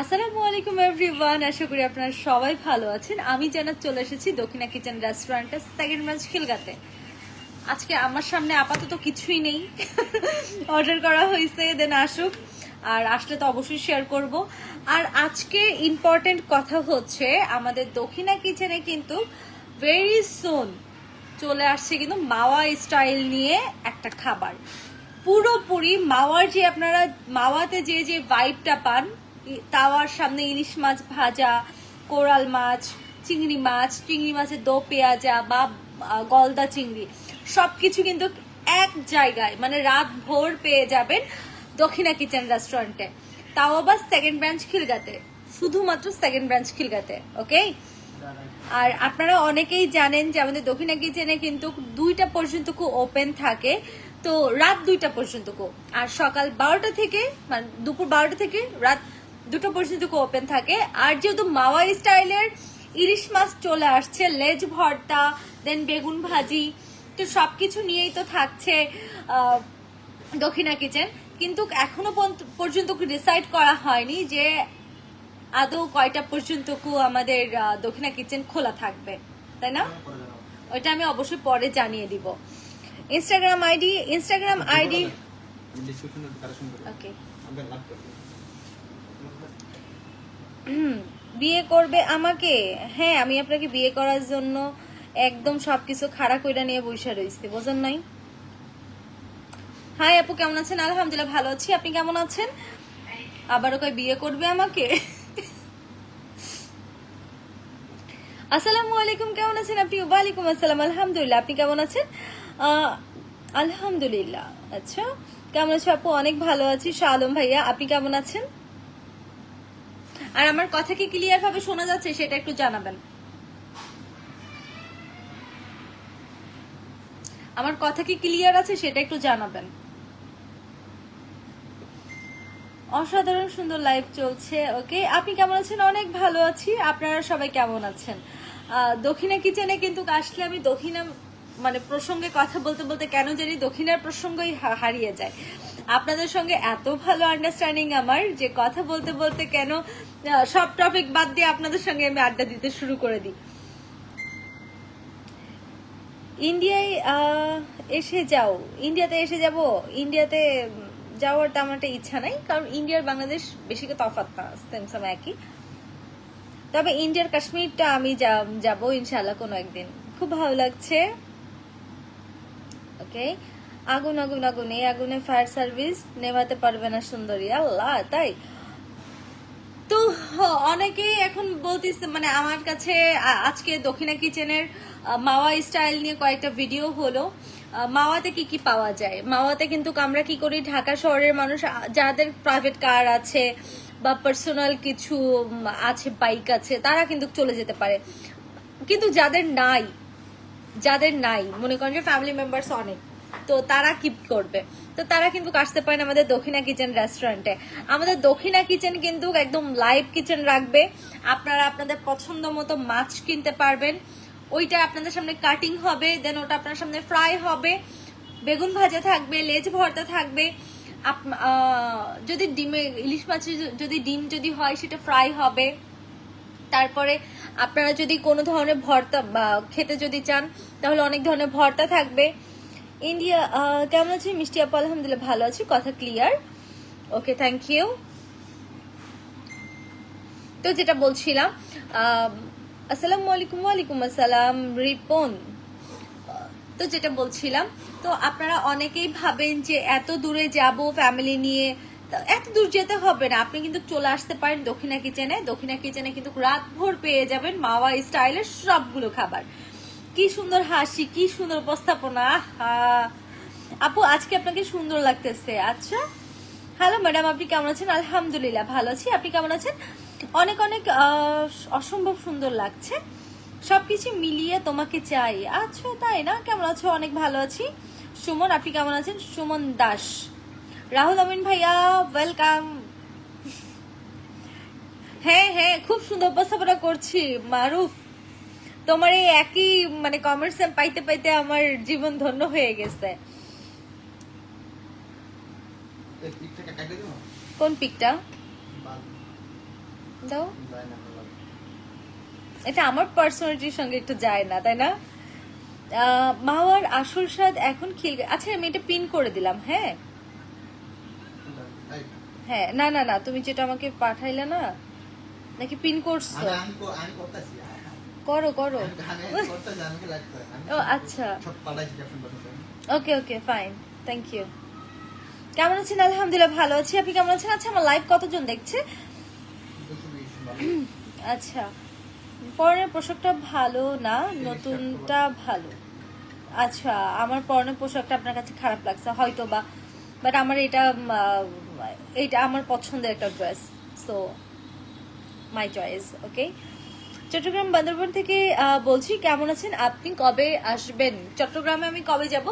আসসালামু আলাইকুম এভরিওয়ান আশা করি আপনারা সবাই ভালো আছেন। আমি জানাত চলে এসেছি দক্ষিণা কিচেন রেস্টুরেন্টে সেকেন্ড ব্রাঞ্চ খিলগাতে। আজকে আমার সামনে আপাতত কিছুই নেই। অর্ডার করা হয়েছে দেন আসুক। আর আসলে তো অবশ্যই শেয়ার করব। আর আজকে ইম্পর্টেন্ট কথা হচ্ছে, আমাদের দক্ষিণা কিচেনে কিন্তু ভেরি সুন চলে আসছে কিন্তু মাওয়া স্টাইল নিয়ে একটা খাবার। পুরোপুরি মাওয়ার যে আপনারা, মাওয়াতে যে যে ভাইবটা পান তাওয়ার সামনে ইলিশ মাছ ভাজা, কোরাল মাছ, চিংড়ি মাছ, চিংড়ি মাছের দো পেঁয়াজা বা গলদা চিংড়ি। সব কিছু কিন্তু এক জায়গায় মানে রাত ভোর পেয়ে যাবেন দক্ষিণা কিচেন রেস্টুরেন্টে। তাও আবার সেকেন্ড ব্রাঞ্চ খিলগাতে, শুধুমাত্র সেকেন্ড ব্রাঞ্চ খিলগাতে ওকে আর আপনারা অনেকেই জানেন যে আমাদের দক্ষিণা কিচেনে কিন্তু দুইটা পর্যন্ত খুব ওপেন থাকে, তো রাত দুইটা পর্যন্ত আর সকাল বারোটা থেকে মানে দুপুর বারোটা থেকে রাত দুটো পর্যন্ত ওপেন থাকে। আর যেহেতু মাওয়া স্টাইলের ইলিশ মাছ চলে আসছে লেজ ভর্তা দেন বেগুন ভাজি তো সব কিছু নিয়েই তো থাকছে দক্ষিণা কিচেন কিন্তু এখনও পর্যন্ত- ডিসাইড করা হয়নি যে আদৌ কয়টা পর্যন্ত আমাদের দক্ষিণা কিচেন খোলা থাকবে। তাই না? ওইটা আমি অবশ্যই পরে জানিয়ে দিব। Instagram ID Instagram ID okay বিয়ে করবে আমাকে? হ্যাঁ আমি আপনাকে বিয়ে করার জন্য একদম সবকিছু খাড়া কইরা নিয়ে বসে রইছি, বোঝেন নাই? হাই আপু, কেমন আছেন? আলহামদুলিল্লাহ ভালো আছি, আপনি কেমন আছেন? আবারও কই বিয়ে করবে আমাকে? আসসালামু আলাইকুম, কেমন আছেন আপনি? ওয়ালাইকুম আসসালাম, আলহামদুলিল্লাহ, আপনি কেমন আছেন? আলহামদুলিল্লাহ আচ্ছা কেমন আছো আপু? অনেক ভালো আছি, শাহ আলম ভাইয়া, আপনি কেমন আছেন? আর আমার কথা কি ক্লিয়ার ভাবে শোনা যাচ্ছে সেটা একটু জানাবেন। আমার কথা কি ক্লিয়ার আছে সেটা একটু জানাবেন। অসাধারণ সুন্দর লাইভ চলছে ওকে আপনি কেমন আছেন? অনেক ভালো আছি। আপনারা সবাই কেমন আছেন? দক্ষিণা কিচেনে কিন্তু আসলে আমি দক্ষিণা মানে প্রসঙ্গে কথা বলতে বলতে কেন জানি দক্ষিণার প্রসঙ্গই হারিয়ে যায়। আপনাদের সঙ্গে এত ভালো আন্ডারস্ট্যান্ডিং আমার যে কথা বলতে বলতে কেন সব টপিক বাদ দিয়ে আপনাদের সঙ্গে আমি আড্ডা দিতে শুরু করে দিই। ইন্ডিয়ায় এসে যাও। ইন্ডিয়াতে এসে যাব। ইন্ডিয়াতে যাওয়ার তেমন একটা ইচ্ছা নাই, কারণ ইন্ডিয়ার বাংলাদেশ বেশি তফাৎ না সেম সেম একই। তবে ইন্ডিয়ার কাশ্মীরটা আমি যাব ইনশাল্লাহ কোনো একদিন। খুব ভালো লাগছে। ওকে? আগুন আগুন আগুন। এই আগুনে ফায়ার সার্ভিস নেভাতে পারবে না সুন্দরী। আল্লাহ, তাই? তো অনেকেই এখন বলতেছে মানে আমার কাছে আজকে দক্ষিণা কিচেনের মাওয়া স্টাইল নিয়ে কয়েকটা ভিডিও হলো। মাওয়াতে কি কি পাওয়া যায়? মাওয়াতে কিন্তু আমরা কি করি? ঢাকা শহরের মানুষ যাদের প্রাইভেট কার আছে বা পার্সোনাল কিছু আছে বাইক আছে, তারা কিন্তু চলে যেতে পারে। কিন্তু যাদের নাই যাদের নাই, মনে করেন যে ফ্যামিলি মেম্বার্স অনেক তো তারা কি করবে? তো তারা কিন্তু আসতে পারেন আমাদের দক্ষিণা কিচেন রেস্টুরেন্টে আমাদের দক্ষিণা কিচেন কিন্তু একদম লাইভ কিচেন রাখবে। আপনারা আপনাদের পছন্দ মতো মাছ কিনতে পারবেন। ওইটা আপনাদের সামনে কাটিং হবে দেন ওটা আপনার সামনে ফ্রাই হবে। বেগুন ভাজা থাকবে, লেজ ভর্তা থাকবে। যদি ডিমে, ইলিশ মাছের যদি ডিম যদি হয়, সেটা ফ্রাই হবে। তারপরে আপনারা যদি কোনো ধরনের ভর্তা খেতে যদি চান, তাহলে অনেক ধরনের ভর্তা থাকবে। ইন্ডিয়া কেমন আছে? মিষ্টি আপু, আলহামদুলিল্লাহ ভালো আছি। কথা ক্লিয়ার ওকে থ্যাংক ইউ তো যেটা বলছিলাম আসসালামু আলাইকুম, ওয়ালাইকুম আসসালাম, রিপন। তো যেটা বলছিলাম, তো আপনারা অনেকেই ভাবেন যে এত দূরে যাব ফ্যামিলি নিয়ে এত দূর যেতে হবে না। আপনি কিন্তু চলে আসতে পারেন দক্ষিণা কিচেনে দক্ষিণা কিচেনে কিন্তু রাত ভোর পেয়ে যাবেন মাওয়া স্টাইলের সবগুলো খাবার। কি সুন্দর হাসি, কি সুন্দর উপস্থাপনা। আপু, আজকে আপনাকে সুন্দর লাগতেছে। আচ্ছা। হ্যালো ম্যাডাম, আপনি কেমন আছেন? আলহামদুলিল্লাহ, ভালো আছি। আপনি কেমন আছেন? অনেক অনেক অসম্ভব সুন্দর লাগছে। সবকিছু মিলিয়ে তোমাকে চাই। আচ্ছা তাই না? কেমন আছো? অনেক ভালো আছি। সুমন, আপনি কেমন আছেন? সুমন দাস। রাহুল আমিন ভাইয়া ওয়েলকাম হ্যাঁ হ্যাঁ খুব সুন্দর উপস্থাপনা করছি। মারুফ। তোমার এই একই মানে কমেন্টস পাইতে পাইতে আমার জীবন ধন্য হয়ে গেছে। কোন পিকটা? দাও। এটা আমার পার্সোনালিটির সঙ্গে একটু যায় না তাই না? মাওয়ার আসল স্বাদ এখন খিল আচ্ছা আমি এটা পিন করে দিলাম হ্যাঁ? হ্যাঁ না না না তুমি যেটা আমাকে পাঠাইলে না নাকি পিন করছ? আমি করতেছি করো করো। ও, আচ্ছা। Okay okay fine thank you কেমন আছেন? আলহামদুলিল্লাহ ভালো আছি। আপনি কেমন আছেন? আচ্ছা আমার লাইভ কতজন দেখছে। আচ্ছা। পরনের পোশাকটা ভালো না? নতুনটা ভালো। আচ্ছা আমার পরনের পোশাকটা আপনার কাছে খারাপ লাগছে হয়তো বা বাট আমার এটা এটা আমার পছন্দের একটা dress so my choice okay Chittagong Bandarban থেকে বলছি কেমন আছেন? আপনি কবে আসবেন? চট্টগ্রামে আমি কবে যাব?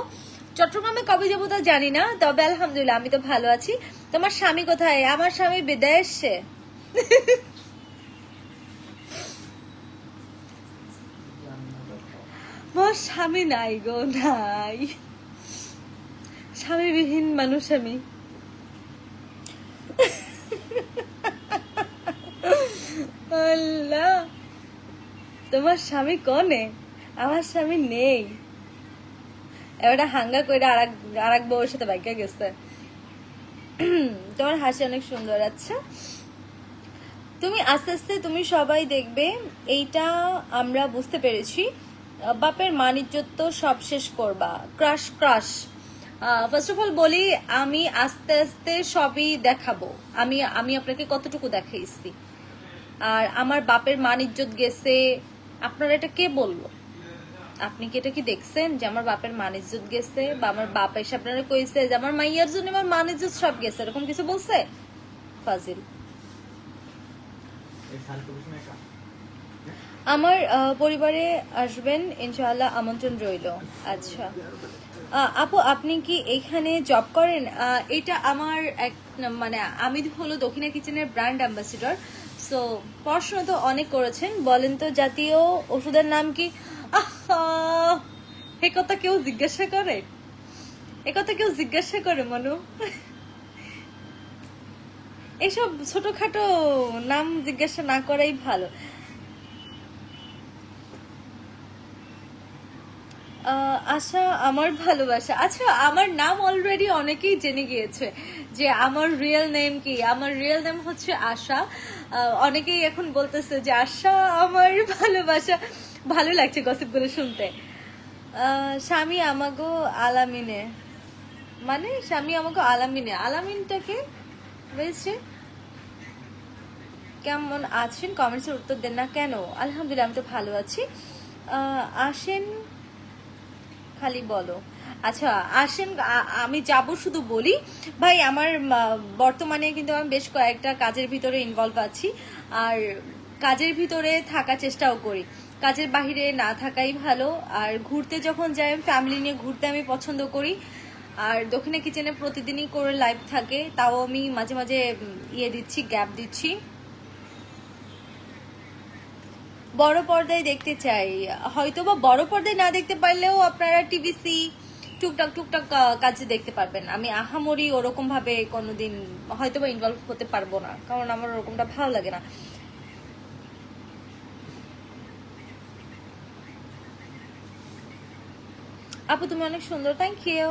চট্টগ্রামে কবে যাব তা জানি না, তবে আলহামদুলিল্লাহ আমি তো ভালো আছি। তোমার স্বামী কোথায়? আমার স্বামী এসছে। আমার স্বামী নাই গো, নাই। স্বামীবিহীন মানুষ আমি। তোমার স্বামী কনে? আমার স্বামী নেই। এবারটা হাঙ্গা করে আর এক বউয়ের সাথে বাইকে গেছে। তোমার হাসি অনেক সুন্দর আচ্ছা। তুমি আস্তে আস্তে তুমি সবাই দেখবে, এইটা আমরা বুঝতে পেরেছি। বাপের মানিজ্যত সব শেষ করবা। Crush crush. First of all বলি, আমি আস্তে আস্তে সবই দেখাবো। আমি আমি আপনাকে কতটুকু দেখাইছি। আর আমার বাপের মান গেছে আপনারা এটা কে বলল? আপনি কি এটা কি দেখছেন যে আমার বাপের মান ইজ্জত গেছে বা আমার বাপ এসে আপনারা কইছে যে আমার মাইয়ার জন্য আমার মান ইজ্জত সব গেছে, এরকম কিছু বলছে? ফাজিল। আমার পরিবারে আসবেন, ইনশাআল্লাহ আমন্ত্রণ রইল। আচ্ছা। আপু, আপনি কি এখানে জব করেন? এটা আমার এক মানে আমি হলো দক্ষিণা কিচেনের ব্র্যান্ড অ্যাম্বাসিডর সো পড়াশোনা তো অনেক করেছেন। বলেন তো, জাতীয় ওষুধের নাম কি? এ কথা কেউ জিজ্ঞাসা করে? এ কথা কেউ জিজ্ঞাসা করে, মনু? এসব ছোটখাটো নাম জিজ্ঞাসা না করাই ভালো। আশা, আমার ভালোবাসা। আচ্ছা আমার নাম অলরেডি অনেকেই জেনে গিয়েছে যে আমার রিয়েল নেম কি? আমার রিয়েল নেম হচ্ছে আশা। অনেকেই এখন বলতেছে যে, আশা, আমার ভালোবাসা। ভালো লাগছে গসিপগুলো শুনতে। স্বামী আমাগো আলামিনে। মানে স্বামী আমাকে আলামিনে। আলামিনটাকে বলছে? কেমন আছেন? কমেন্টসের উত্তর দেন না কেন? আলহামদুলিল্লাহ, আমি তো ভালো আছি। আসেন, খালি বলো। আচ্ছা আসেন আমি যাব শুধু বলি, ভাই, আমার বর্তমানে কিন্তু আমি বেশ কয়েকটা কাজের ভিতরে ইনভলভ আছি, আর কাজের ভিতরে থাকার চেষ্টাও করি। কাজের বাহিরে না থাকাই ভালো, আর ঘুরতে যখন যাই ফ্যামিলি নিয়ে ঘুরতে আমি পছন্দ করি, আর দক্ষিণে কিচেনে প্রতিদিনই করে লাইভ থাকে, তাও আমি মাঝে মাঝে ইয়ে দিচ্ছি গ্যাপ দিচ্ছি। বড় পর্দায় দেখতে চাই হয়তো বা বড় পর্দায় না দেখতে পারলেও আপনারা টিভিসি টুকটাক টুকটাক কাজে দেখতে পারবেন। আমি আহামরি ওরকম ভাবে কোনোদিন হয়তো বা ইনভলভ হতে পারব না, কারণ আমার ওরকমটা ভালো লাগে না। আপু, তুমি অনেক সুন্দর থ্যাংক ইউ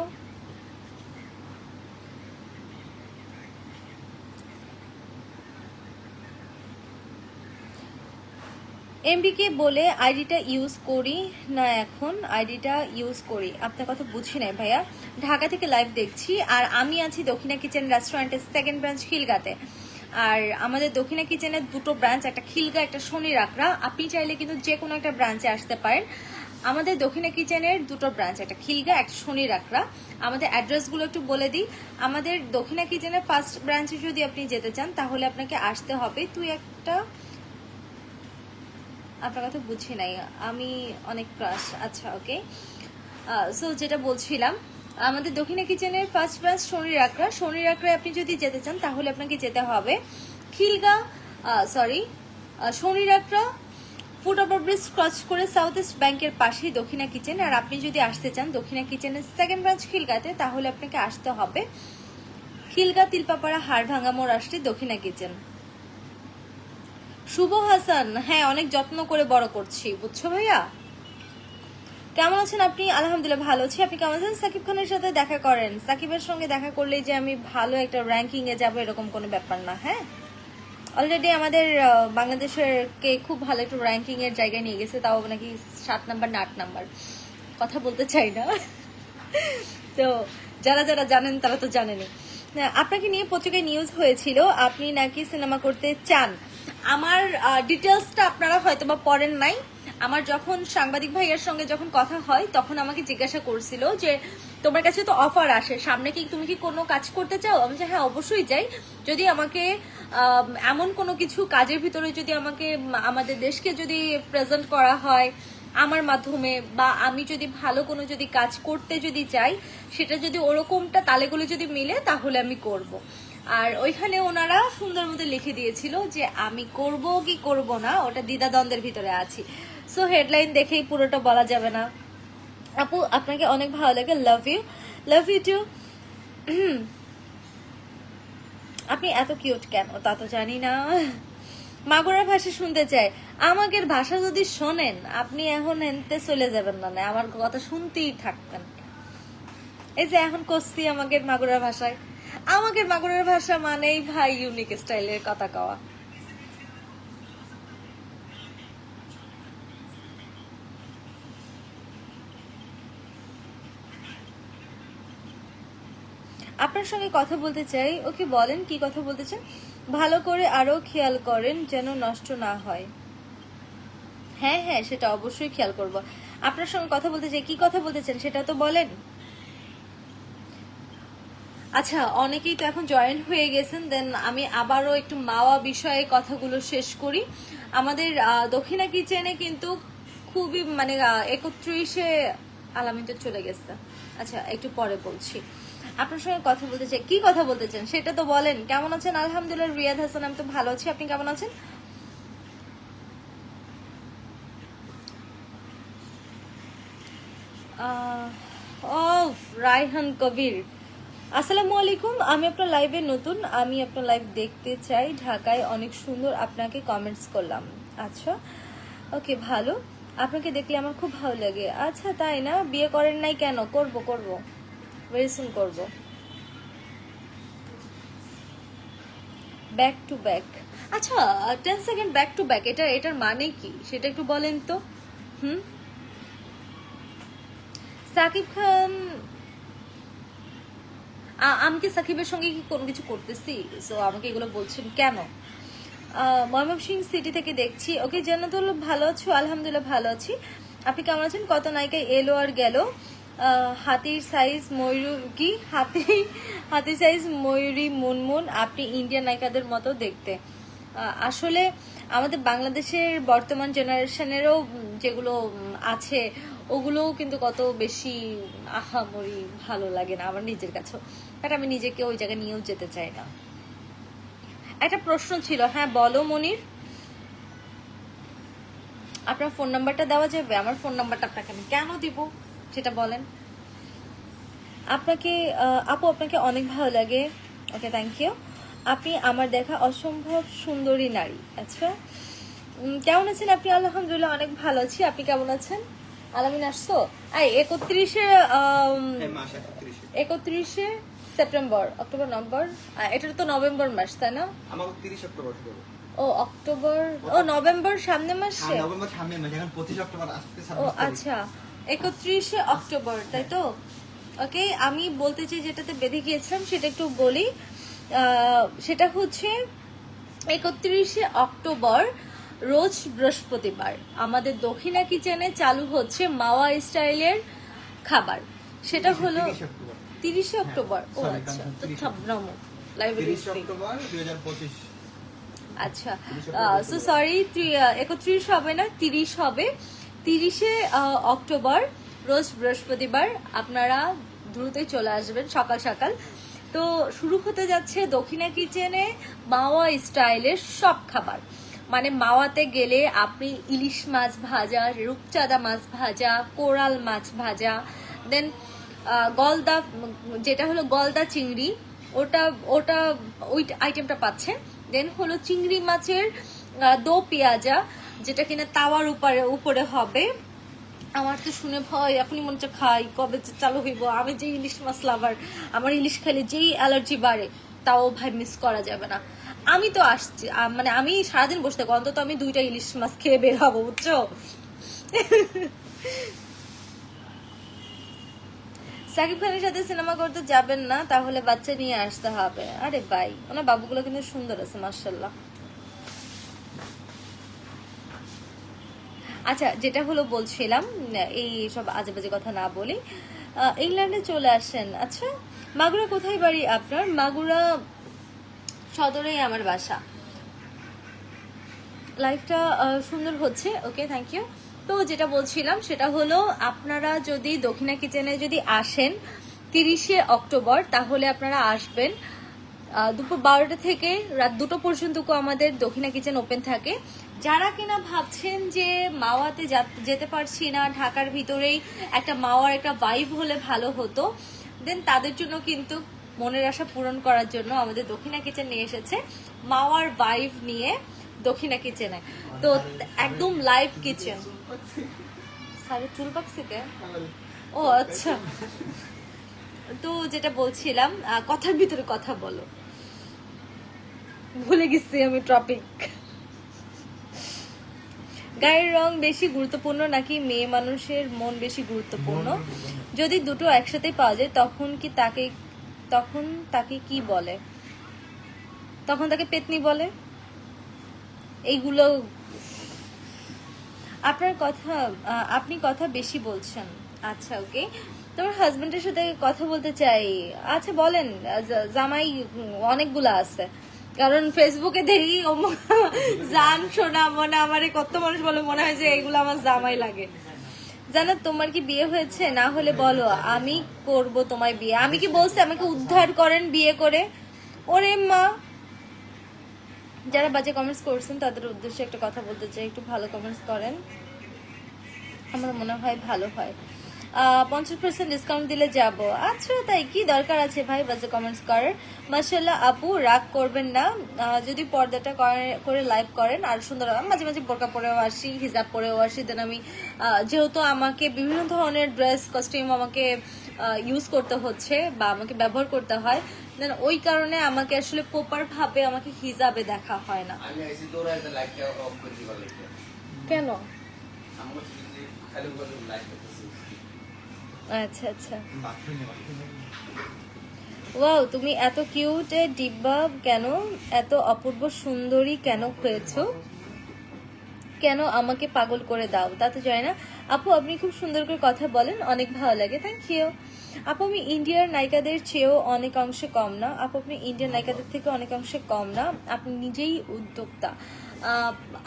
এমডিকে বলে আইডিটা ইউজ করি না এখন আইডিটা ইউজ করি। আপনার কথা বুঝি নাই ভাইয়া। ঢাকা থেকে লাইভ দেখছি, আর আমি আছি দক্ষিণা কিচেন রেস্টুরেন্টের সেকেন্ড ব্রাঞ্চ খিলগাতে। আর আমাদের দক্ষিণা কিচেনের দুটো ব্রাঞ্চ একটা খিলগা, একটা শনি রাখরা আপনি চাইলে কিন্তু যে কোনো একটা ব্রাঞ্চে আসতে পারেন। আমাদের দক্ষিণা কিচেনের দুটো ব্রাঞ্চ একটা খিলগা, একটা শনি রাখরা আমাদের অ্যাড্রেসগুলো একটু বলে দিই। আমাদের দক্ষিণা কিচেনের ফার্স্ট ব্রাঞ্চে যদি আপনি যেতে চান, তাহলে আপনাকে আসতে হবে। তুই একটা আপনার কথা বুঝি নাই। আমি অনেক ক্রাশ। আচ্ছা ওকে সো যেটা বলছিলাম, আমাদের দক্ষিণা কিচেনের ফার্স্ট ব্রাঞ্চ শনি রাকড়া শনি রাকড়ায় আপনি যদি যেতে চান, তাহলে আপনাকে যেতে হবে খিলগা সরি শনি রাকড়া ফুট ওভার ব্রিজ ক্রস করে সাউথ ইস্ট ব্যাংকের পাশেই দক্ষিণা কিচেন। আর আপনি যদি আসতে চান দক্ষিণা কিচেনের সেকেন্ড ব্রাঞ্চ খিলগাতে, তাহলে আপনাকে আসতে হবে খিলগা তিলপাপাড়া হাড়ভাঙ্গা মোড় আসলে দক্ষিণা কিচেন। শুভ হাসান হ্যাঁ অনেক যত্ন করে বড় করছি বুঝছ ভাইয়া? কেমন আছেন আপনি? আলহামদুলিল্লাহ ভালো আছি। আপনি কেমন আছেন? সাকিব খানের সাথে দেখা করেন। সাকিবের সঙ্গে দেখা করলে যে আমি ভালো একটা র্যাঙ্কিং এ যাব এরকম কোনো ব্যাপার না হ্যাঁ? অলরেডি আমাদের বাংলাদেশের কে খুব ভালো একটু র্যাঙ্কিং এর জায়গায় নিয়ে গেছে তাও নাকি সাত নাম্বার না আট নাম্বার। কথা বলতে চাই না। তো যারা যারা জানেন তারা তো জানেনই। না, আপনাকে নিয়ে পত্রিকায় নিউজ হয়েছিল। আপনি নাকি সিনেমা করতে চান? আমার ডিটেলসটা আপনারা হয়তো বা পড়েন নাই। আমার যখন সাংবাদিক ভাইয়ের সঙ্গে যখন কথা হয়, তখন আমাকে জিজ্ঞাসা করছিল যে, তোমার কাছে তো অফার আসে, সামনে কি তুমি কি কোনো কাজ করতে চাও? আমি যে হ্যাঁ অবশ্যই চাই যদি আমাকে এমন কোনো কিছু কাজের ভিতরে যদি আমাকে, আমাদের দেশকে যদি প্রেজেন্ট করা হয়, আমার মাধ্যমে, বা আমি যদি ভালো কোনো যদি কাজ করতে যদি চাই, সেটা যদি ওরকমটা তালেগুলো যদি মিলে, তাহলে আমি করব। আর ওইখানে ওনারা সুন্দর মতো লিখে দিয়েছিল যে আমি করব কি করব না, ওটা দ্বিধাদ্বন্দ্বের ভিতরে আছি। সো হেডলাইন দেখেই পুরোটা বলা যাবে না। আপু, আপনাকে অনেক ভালো লাগে love you love you too আপনি এত কিউট কেন? তা তো জানি না। মাগুরার ভাষা শুনতে চাই। আমাদের ভাষা যদি শোনেন, আপনি এখন এনতে চলে যাবেন না না, আমার কথা শুনতেই থাকবেন। এই যে এখন করছি আমাকে মাগুরার ভাষায়। আমাকে মাগুরের ভাষা মানেই ভাই ইউনিক স্টাইলের কথা কওয়া। আপনার সঙ্গে কথা বলতে চাই ওকে বলেন? কি কথা বলতে চান? ভালো করে আরও খেয়াল করেন যেন নষ্ট না হয়। হ্যাঁ হ্যাঁ সেটা অবশ্যই খেয়াল করব। আপনার সঙ্গে কথা বলতে চাই, কি কথা বলতে চান সেটা তো বলেন। আচ্ছা অনেকেই তো এখন জয়েন হয়ে গেছেন দেন আমি আবারও একটু মাওয়া বিষয়ে কথাগুলো শেষ করি। আমাদের দক্ষিণা কিচেনে কিন্তু খুবই মানে একত্রিশে আলামিন চলে গেছে। আচ্ছা একটু পরে বলছি। আপনার সঙ্গে কথা বলতে চাই, কি কথা বলতে চান? সেটা তো বলেন। কেমন আছেন? আলহামদুলিল্লাহ, রিয়াদ হাসান আমি তো ভালো আছি। আপনি কেমন আছেন? ও রায়হান কবির। আসসালামু আলাইকুম, আমি আপনার লাইভে নতুন, আমি আপনার লাইভ দেখতে চাই। ঢাকায় অনেক সুন্দর আপনাকে কমেন্টস করলাম। আচ্ছা ওকে ভালো। আপনাকে দেখলে আমার খুব ভালো লাগে। আচ্ছা তাই না? বিয়ে করেন নাই কেন? করব করব। ভেরি সুন করব। ব্যাক টু ব্যাক আচ্ছা ten second back to back এটা, এটার মানে কি? সেটা একটু বলেন তো। হুম? সাকিব খান আ- আমি কি সাকিবের সঙ্গে কি কোনো কিছু করতেছি? সো আমাকে এগুলো বলছেন কেন? ময়মনসিং সিটি থেকে দেখছি। ওকে, জান্নাতুল, ভালো আছো? আলহামদুলিল্লাহ ভালো আছি। আপনি কেমন আছেন? কত নায়িকা? এলো আর গেল। হাতির সাইজ ময়ূর কি? হাতি, হাতির সাইজ ময়ূরী মুনমুন। আপনি ইন্ডিয়ান নায়িকাদের মতো দেখতে। আসলে আমাদের বাংলাদেশের বর্তমান জেনারেশনেরও যেগুলো আছে, ওগুলোও কিন্তু কত বেশি আহামরি ভালো লাগে না আমার নিজের কাছেও। বাট আমি নিজেকে ওই জায়গায় নিয়েও যেতে চাই না। একটা প্রশ্ন ছিল হ্যাঁ বলো মনির। আপনার ফোন নাম্বারটা দেওয়া যাবে? আমার ফোন নাম্বারটা আপনাকে আমি কেন দিব? সেটা বলেন। আপনাকে আপু আপনাকে অনেক ভালো লাগে। ওকে থ্যাংক ইউ আপনি আমার দেখা অসম্ভব সুন্দরী নারী। আচ্ছা। কেমন আছেন আপনি? আলহামদুলিল্লাহ অনেক ভালো আছি। আপনি কেমন আছেন? আলামিন আসছো? আই একত্রিশে। একত্রিশে সেপ্টেম্বর অক্টোবর নভেম্বর? এটা তো নভেম্বর মাস তাই না? আমাকে তিরিশ অক্টোবর ও অক্টোবর ও নভেম্বর সামনে মাসে? হ্যাঁ নভেম্বর সামনে মাস এখন পঁচিশ অক্টোবর আজকে ও আচ্ছা একত্রিশে অক্টোবর তাই তো? ওকে আমি বলতে চাই যেটাতে বেঁধে গিয়েছিলাম সেটা একটু বলি। সেটা হচ্ছে একত্রিশে অক্টোবর রোজ বৃহস্পতিবার। আমাদের দক্ষিণা কিচেনে চালু হচ্ছে মাওয়া স্টাইলের খাবার। সেটা হলো তিরিশ অক্টোবর। ও আচ্ছা তো 30 থামরাম লাইব্রেরি অক্টোবর দুই আচ্ছা 30 অক্টোবর সো সরি একত্রিশ হবে না তিরিশ হবে। তিরিশে অক্টোবর রোজ বৃহস্পতিবার আপনারা দ্রুতই চলে আসবেন সকাল সকাল। তো শুরু হতে যাচ্ছে দক্ষিণা কিচেনে মাওয়া স্টাইলের সব খাবার। মানে মাওয়াতে গেলে আপনি ইলিশ মাছ ভাজা রূপচাঁদা মাছ ভাজা কোরাল মাছ ভাজা দেন গলদা, যেটা হলো গলদা চিংড়ি, ওটা ওটা, ওই আইটেমটা পাচ্ছেন। দেন হলো চিংড়ি মাছের দো পেঁয়াজা, যেটা কিনা তাওয়ার উপরে উপরে হবে। আমার তো শুনে ভয়, এখনই মনে হচ্ছে খাই, কবে যে চালু হইব। আমি যে ইলিশ মাছ লাভার, আমার ইলিশ খেলে যেই অ্যালার্জি বাড়ে, তাও ভাই মিস করা যাবে না। আমি তো আসছি মানে আমি সারাদিন বসে থাকব, অন্তত আমি দুইটা ইলিশ মাছ খেয়ে বের হব, বুঝছ? সাকিব খানের সাথে সিনেমা করতে যাবেন না, তাহলে বাচ্চা নিয়ে আসতে হবে। আরে ভাই, ওনার বাবুগুলো কিন্তু সুন্দর আছে মার্শাল্লাহ আচ্ছা যেটা হলো বলছিলাম, এই সব আজে বাজে কথা না বলি ইংল্যান্ডে চলে আসেন। আচ্ছা মাগুরা কোথায় বাড়ি আপনার? মাগুরা সদরেই আমার বাসা। লাইফটা সুন্দর হচ্ছে ওকে থ্যাংক ইউ তো যেটা বলছিলাম, সেটা হলো আপনারা যদি দক্ষিণা কিচেনে যদি আসেন তিরিশে অক্টোবর, তাহলে আপনারা আসবেন। দুপুর বারোটা থেকে রাত দুটো পর্যন্ত আমাদের দক্ষিণা কিচেন ওপেন থাকে। যারা কিনা ভাবছেন যে মাওয়াতে যেতে পারছি না, ঢাকার ভিতরেই একটা মাওয়ার, একটা ভাইব হলে ভালো হতো দেন তাদের জন্য কিন্তু মনের আশা পূরণ করার জন্য আমাদের দক্ষিণা কিচেন নিয়ে এসেছে মাওয়ার ভাইব নিয়ে। দক্ষিণা কিচেনে তো একদম লাইভ কিচেন সারে চুল পাকছিতে ও আচ্ছা। তো যেটা বলছিলাম কথার ভিতরে কথা বলো। ভুলে গেছি আমি টপিক গায়ের রং বেশি গুরুত্বপূর্ণ নাকি মেয়ে মানুষের মন বেশি গুরুত্বপূর্ণ। যদি দুটো একসাথে পাওয়া যায় তখন কি তাকে তখন তাকে কি বলে? তখন তাকে পেতনি বলে? এইগুলো আপনার কথা আপনি কথা বেশি বলছেন। আচ্ছা ওকে তোমার হাজবেন্ডের সাথে কথা বলতে চাই। আচ্ছা বলেন জামাই অনেকগুলো আছে। কারণ ফেসবুকে দেখি জান শোনা মনে, আমার কত মানুষ বলে, মনে হয় যে এইগুলো আমার জামাই লাগে। জানো, তোমার কি বিয়ে হয়েছে? না হলে বলো, আমি করব তোমার বিয়ে। আমি কি বলছি, আমাকে উদ্ধার করেন বিয়ে করে? ওরে মা যারা বাজে কমেন্টস করছেন, তাদের উদ্দেশ্যে একটা কথা বলতে চাই, একটু ভালো কমেন্টস করেন। আমার মনে হয় ভালো হয়। পঞ্চাশ পার্সেন্ট ডিসকাউন্ট দিলে যাব। আচ্ছা তাই কি দরকার আছে ভাই বাজে কমেন্টস করার? মাসাল্লাহ আপু, রাগ করবেন না। যদি পর্দাটা করে- করে লাইভ করেন, আর সুন্দর মাঝে মাঝে বোরকা পরেও আসি, হিজাব পরেও আসি দেন আমি যেহেতু আমাকে বিভিন্ন ধরনের ড্রেস কস্টিউম আমাকে ইউজ করতে হচ্ছে বা আমাকে ব্যবহার করতে হয় দেন ওই কারণে আমাকে আসলে প্রপার ভাবে আমাকে হিজাবে দেখা হয় না। কেন? আচ্ছা আচ্ছা। ওয়াও তুমি এত কিউট ডিব্বা কেন? এত অপূর্ব সুন্দরী কেন হয়েছো? কেন আমাকে পাগল করে দাও? তা তো জানি না। আপু আপনি খুব সুন্দর করে কথা বলেন অনেক ভালো লাগে। থ্যাংক ইউ আপু আমি ইন্ডিয়ার নায়িকাদের চেয়েও অনেক অংশে কম না। আপু আপনি ইন্ডিয়ান নায়িকাদের থেকে অনেক অংশে কম না। আপনি নিজেই উদ্যোক্তা।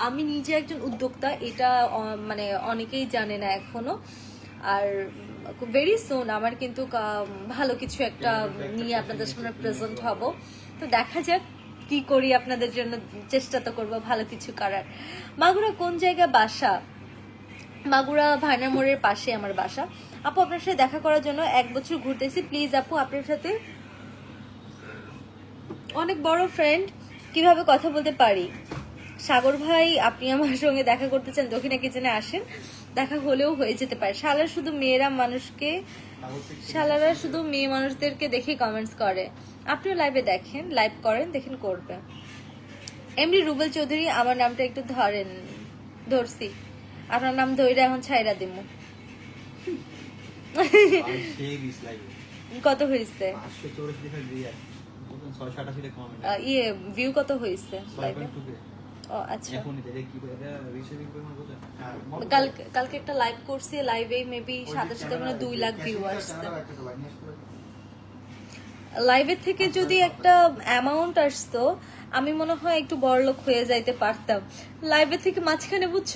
আমি নিজে একজন উদ্যোক্তা এটা মানে অনেকেই জানে না এখনও। আর ভেরি সুন আমার কিন্তু ভালো কিছু একটা নিয়ে আপনাদের সামনে প্রেজেন্ট হব। তো দেখা যাক কি করি আপনাদের জন্য। চেষ্টা তো করব ভালো কিছু করার। মাগুরা কোন জায়গা বাসা? মাগুরা ভাইনার মোড়ের পাশে আমার বাসা। আপু, আপনার সাথে দেখা করার জন্য এক বছর ঘুরতেছি। প্লিজ আপু, আপনার সাথে অনেক বড় ফ্রেন্ড কীভাবে কথা বলতে পারি? সাগর ভাই, আপনি আমার সঙ্গে দেখা করতে চান, দক্ষিণা কিচেনে আসেন। দেখা হলেও হয়ে যেতে পারে। শালা শুধু মেয়েরা মানুষকে, শালারা শুধু মেয়ে মানুষদেরকে দেখে কমেন্টস করে। আপনিও লাইভে দেখেন লাইভ করেন, দেখেন করবে এমনি রুবেল চৌধুরী, আমার নামটা একটু ধরেন, ধরছি। আপনার নাম ধরে এখন ছাইরা দিমু। কমেন্ট আহ, ইয়ে ভিউ কত হয়েছে? ও আচ্ছা। কত কালকে কালকে একটা লাইভ করছি লাইভে মেবি সাথে মানে দুই লাখ ভিউ আসছে। লাইভের থেকে যদি একটা অ্যামাউন্ট আসতো আমি মনে হয় একটু বড়লোক হয়ে যাইতে পারতাম। লাইভের থেকে মাঝখানে বুঝছ?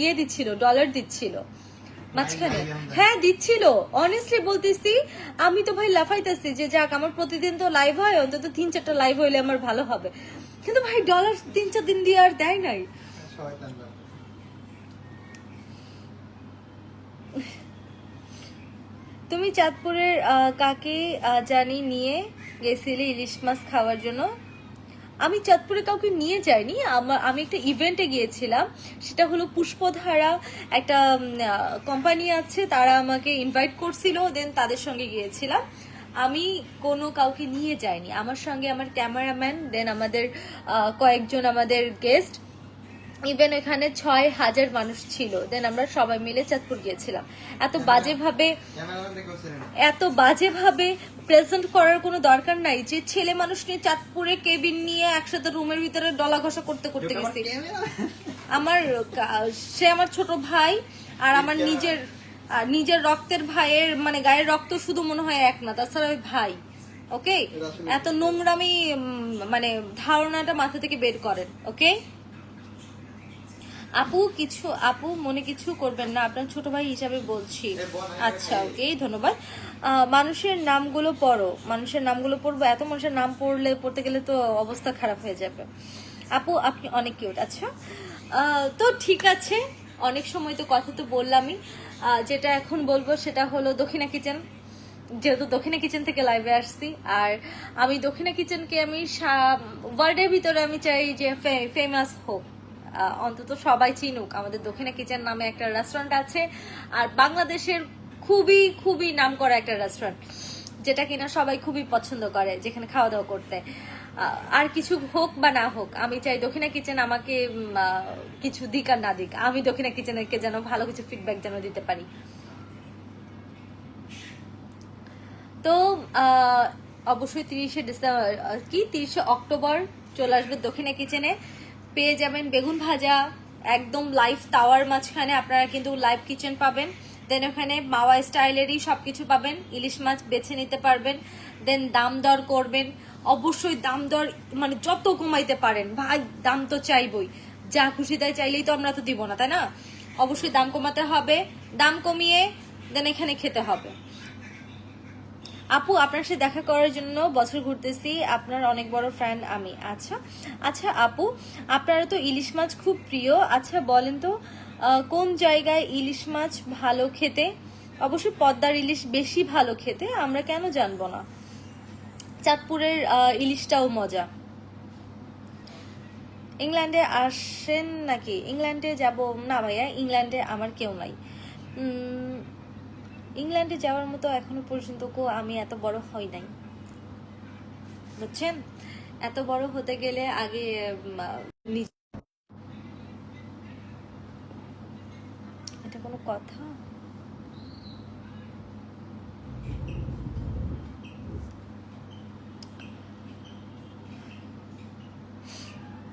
ইয়ে দিচ্ছিল ডলার দিচ্ছিল। মাঝখানে। হ্যাঁ দিচ্ছিল। অনেস্টলি বলতেছি, আমি তো ভাই লাফাইতেছি যে যাক, আমার প্রতিদিন তো লাইভ হয়, অন্তত তিন চারটা লাইভ হইলে আমার ভালো হবে। কিন্তু ভাই ডলার তিন চার দিন দিয়ে আর দেয় নাই। তুমি চাঁদপুরের কাকে জানি নিয়ে গেছিলে ইলিশ মাছ খাওয়ার জন্য? আমি চাঁদপুরে কাউকে নিয়ে যাইনি, আমার, আমি একটা ইভেন্টে গিয়েছিলাম, সেটা হলো পুষ্পধারা, একটা কোম্পানি আছে, তারা আমাকে ইনভাইট করছিল দেন তাদের সঙ্গে গিয়েছিলাম। আমি কোনো কাউকে নিয়ে যাইনি, আমার সঙ্গে আমার ক্যামেরাম্যান দেন আমাদের কয়েকজন আমাদের গেস্ট ইভেন এখানে ছয় হাজার মানুষ ছিল। দেন আমরা সবাই মিলে চাঁদপুর গিয়েছিলাম। এত বাজেভাবে এত বাজেভাবে প্রেজেন্ট করার কোনো দরকার নাই যে ছেলে মানুষ নিয়ে চাঁদপুরে কেবিন নিয়ে একসাথে রুমের ভিতরে ডলা ঘষা করতে করতে গেছি। আমার সে আমার ছোট ভাই আর আমার নিজের নিজের রক্তের ভাইয়ের মানে গায়ের রক্ত শুধু মনে হয় এক না তাছাড়া ওই ভাই। ওকে এত নোংরামি মানে ধারণাটা মাথা থেকে বের করেন। ওকে আপু কিছু আপু মনে কিছু করবেন না আপনার ছোট ভাই হিসাবে বলছি। আচ্ছা ওকে ধন্যবাদ। মানুষের নামগুলো পড়ো মানুষের নামগুলো পড়ব এত মানুষের নাম পড়লে পড়তে গেলে তো অবস্থা খারাপ হয়ে যাবে। আপু আপনি অনেক কিউট আচ্ছা। তো ঠিক আছে অনেক সময় তো কথা তো বললামই। যেটা এখন বলব সেটা হলো দক্ষিণা কিচেন যেহেতু দক্ষিণা কিচেন থেকে লাইভে আসছি আর আমি দক্ষিণা কিচেনকে আমি ওয়ার্ল্ডের ভিতরে আমি চাই যে ফেমাস হোক। অন্তত সবাই চিনুক। আমাদের দক্ষিণা কিচেন নামে একটা রেস্টুরেন্ট আছে, আর বাংলাদেশের খুবই খুবই নাম করা একটা রেস্টুরেন্ট যেটা কিনা সবাই খুবই পছন্দ করে, যেখানে খাওয়া দাওয়া করতে আর কিছু হোক বা না হোক, আমি চাই দক্ষিণা কিচেন আমাকে কিছু দিক আর না দিক। আমি দক্ষিণা কিচেনকে যেন ভালো কিছু ফিডব্যাক যেন দিতে পারি। তো অবশ্যই তিরিশে ডিসেম্বর কি? তিরিশে অক্টোবর চলে আসবে দক্ষিণা কিচেনে। পেয়ে যাবেন বেগুন ভাজা, একদম লাইভ তাওয়ার মাঝখানে আপনারা কিন্তু লাইভ কিচেন পাবেন। দেন ওখানে মাওয়া স্টাইলেরই সব কিছু পাবেন, ইলিশ মাছ বেছে নিতে পারবেন দেন দাম দর করবেন। অবশ্যই দাম দর মানে যত কমাইতে পারেন, ভাই দাম তো চাইবই। যা খুশি তাই চাইলেই তো আমরা তো দিব না, তাই না? অবশ্যই দাম কমাতে হবে, দাম কমিয়ে দেন এখানে খেতে হবে। আপু, আপনার সাথে দেখা করার জন্য বছর ঘুরতেছি। আপনার অনেক বড় ফ্যান আমি। আচ্ছা আচ্ছা আপু, আপনারা তো ইলিশ মাছ খুব প্রিয়। আচ্ছা বলেন তো কোন জায়গায় ইলিশ মাছ ভালো খেতে? অবশ্যই পদ্মার ইলিশ বেশি ভালো খেতে, আমরা কেন জানব না? চাঁদপুরের ইলিশটাও মজা। ইংল্যান্ডে আসেন নাকি? ইংল্যান্ডে যাব? না ভাইয়া, ইংল্যান্ডে আমার কেউ নাই। ইংল্যান্ডে যাওয়ার মতো এখনও পর্যন্ত কো আমি এত বড় হই নাই। বুঝছেন? এত বড় হতে গেলে আগে এটা কোনো কথা?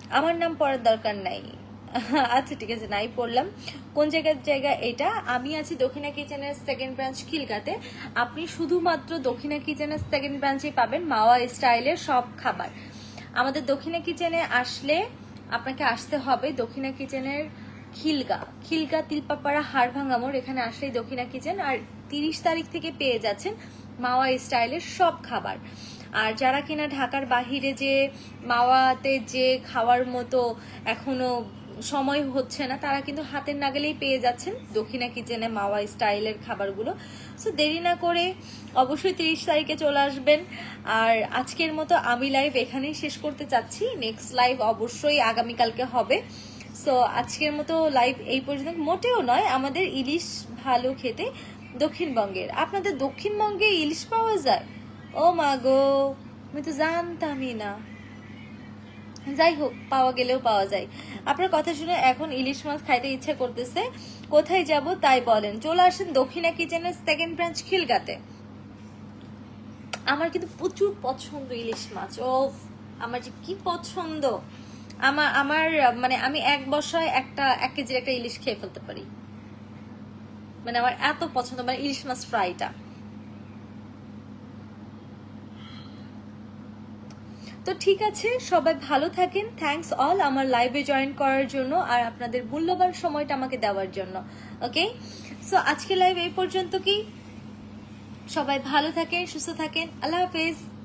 আমার নাম পড়ার দরকার নাই। আচ্ছা ঠিক আছে, নাই পড়লাম। কোন জায়গার জায়গা এটা? আমি আছি দক্ষিণা কিচেনের সেকেন্ড ব্রাঞ্চ খিলকাতে আপনি শুধুমাত্র দক্ষিণা কিচেনের সেকেন্ড ব্রাঞ্চে পাবেন, মাওয়া স্টাইলের সব খাবার। আমাদের দক্ষিণা কিচেনে আসলে আপনাকে আসতে হবে দক্ষিণা কিচেনের খিলগা। খিলগা তিলপাপাড়া হাড় ভাঙামোড় এখানে আসলেই দক্ষিণা কিচেন। আর তিরিশ তারিখ থেকে পেয়ে যাচ্ছেন মাওয়া স্টাইলের সব খাবার। আর যারা কিনা ঢাকার বাহিরে যে মাওয়াতে যে খাওয়ার মতো এখনও সময় হচ্ছে না, তারা কিন্তু হাতের নাগালেই পেয়ে যাচ্ছেন দক্ষিণা কিচেনে মাওয়া স্টাইলের খাবারগুলো। সো দেরি না করে অবশ্যই তিরিশ তারিখে চলে আসবেন। আর আজকের মতো আমি লাইভ এখানেই শেষ করতে চাচ্ছি। নেক্সট লাইভ অবশ্যই আগামীকালকে হবে। সো আজকের মতো লাইভ এই পর্যন্ত মোটেও নয়, আমাদের ইলিশ ভালো খেতে দক্ষিণবঙ্গের। আপনাদের দক্ষিণবঙ্গে ইলিশ পাওয়া যায়? ও মা গো, আমি তো জানতামই না। যাই হোক, পাওয়া গেলেও পাওয়া যায়। আপনার কথা শুনে এখন ইলিশ মাছ খাইতে ইচ্ছে করতেছে। কোথায় যাব তাই বলেন। চলে আসেন দক্ষিণা কিচেনের সেকেন্ড ব্রাঞ্চ খিলগাতে। আমার কিন্তু প্রচুর পছন্দ ইলিশ মাছ। ও আমার যে কি পছন্দ। আমার আমার মানে আমি এক বসায় একটা, এক কেজির একটা ইলিশ খেয়ে ফেলতে পারি। মানে আমার এত পছন্দ মানে ইলিশ মাছ ফ্রাইটা তো ঠিক আছে, সবাই ভালো থাকেন। থ্যাংকস অল আমার লাইভে জয়েন করার জন্য আর আপনাদের মূল্যবান সময়টা আমাকে দেওয়ার জন্য ওকে সো আজকে লাইভ এই পর্যন্ত কি? সবাই ভালো থাকেন, সুস্থ থাকেন। আল্লাহ হাফেজ।